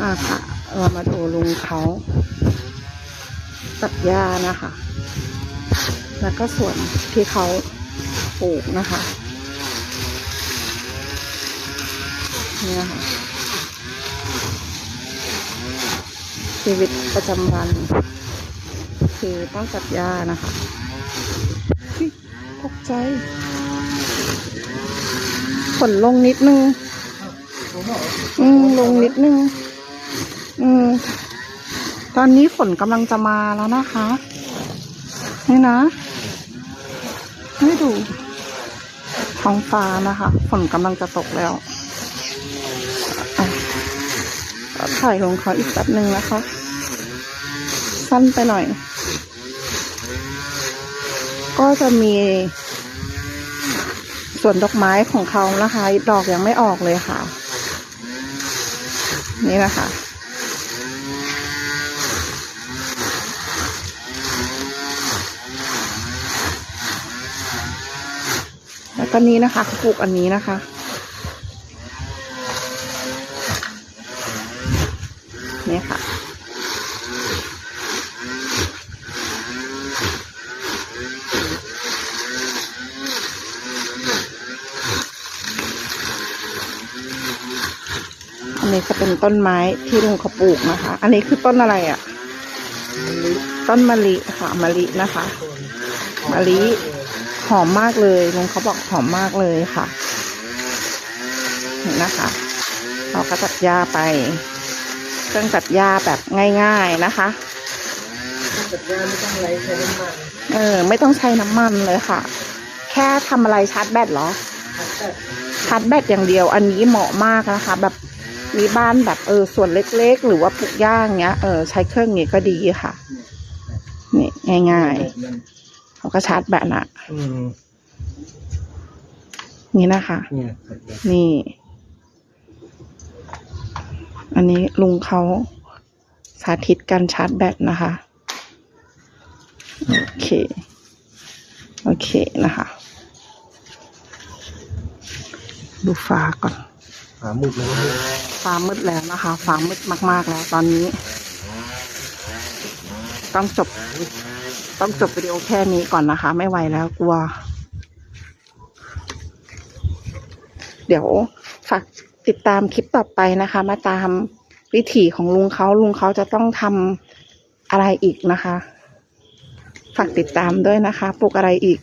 อ่าค่ะเรามาดูลุงเขาตัดหญ้านะคะ แล้วก็ส่วนที่เขาปลูกนะคะเนี่ยค่ะ ชีวิตประจำวัน คือต้องตัดหญ้านะคะตกใจฝนลงนิดนึง อืมลงนิดนึง อืม ตอนนี้ฝนกำลังจะมาแล้วนะคะ นี่นะ ให้ดู ท้องฟ้านะคะ ฝนกำลังจะตกแล้วถ่ายลงเขาอีกแป๊บหนึ่งนะคะ สั้นไปหน่อย ก็จะมีส่วนดอกไม้ของเขานะคะ ดอกยังไม่ออกเลยค่ะ นี่นะคะแล้วก็นี้นะคะเขาปลูกอันนี้นะคะ นี่ค่ะ นี้จะเป็นต้นไม้ที่ลุงเขาปลูกนะคะ อันนี้คือต้นอะไรอะ่ะ ต้นมะลิค่ะมะลินะคะมะลิหอมมากเลยลุงเขาบอกหอมมากเลยค่ะนะคะ เราก็ตัดหญ้าไป เครื่องตัดหญ้าแบบง่าย ๆนะคะตัดหญ้าไม่ต้องไรใช้น้ำมันเออ ไม่ต้องใช้น้ำมันเลยค่ะ แค่ทำอะไรชาร์จแบตเหรอชาร์จแบตอย่างเดียว อันนี้เหมาะมากนะคะ แบบ มีบ้านแบบเออส่วนเล็กๆ หรือว่าปลูกย่างเงี้ย เออใช้เครื่องนี้ก็ดีค่ะ นี่ง่ายๆเขาก็ชาร์จแบตอะนี่นะคะ นี่ อันนี้ลุงเขาสาธิตการชาร์จแบตนะคะ โอเค โอเคนะคะ ดูฟ้าก่อน หามุดเลยฟ้ามืดแล้วนะคะฟ้ามืดมาก ๆ แล้วตอนนี้ ต้องจบ ต้องจบวิดีโอแค่นี้ก่อนนะคะ ไม่ไหวแล้วกลัว เดี๋ยวฝากติดตามคลิปต่อไปนะคะ มาตามวิถีของลุงเขาลุงเขาจะต้องทำอะไรอีกนะคะ ฝากติดตามด้วยนะคะปลูกอะไรอีก